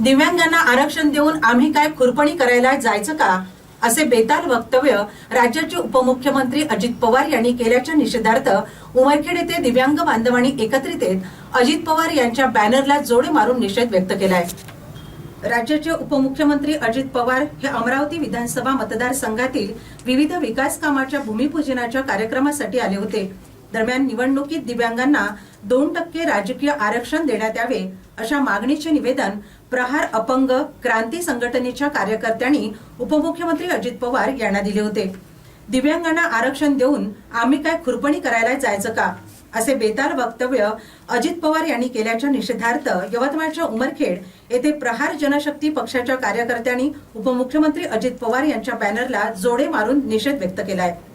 दिव्यांगांना आरक्षण देऊन आम्ही काय खुरपणी करायला जायचं का? असे बेताल वक्तव्य राज्याचे उपमुख्यमंत्री अजित पवार यांनी केल्याच्या निषेधार्थ उमरखेड येथे दिव्यांग बांधवांनी एकत्रित येत अजित पवार यांच्या बॅनरला जोडे मारून निषेध व्यक्त केलाय. राज्याचे उपमुख्यमंत्री अजित पवार हे अमरावती विधानसभा मतदारसंघातील विविध विकास कामाच्या भूमिपूजनाच्या कार्यक्रमासाठी आले होते. दरम्यान निवडणुकीत दिव्यांगांना दोन टक्के राजकीय आरक्षण देण्यात यावे अशा मागणीचे निवेदन प्रहार अपंग क्रांती संघटनेच्या कार्यकर्त्यांनी उपमुख्यमंत्री अजित पवार यांना दिले होते. दिव्यांगांना आरक्षण देऊन आम्ही काय खुरपणी करायला जायचं का? असे बेताल वक्तव्य अजित पवार यांनी केल्याच्या निषेधार्थ यवतमाळच्या उमरखेड येथे प्रहार जनशक्ती पक्षाच्या कार्यकर्त्यांनी उपमुख्यमंत्री अजित पवार यांच्या बॅनरला जोडे मारून निषेध व्यक्त केला आहे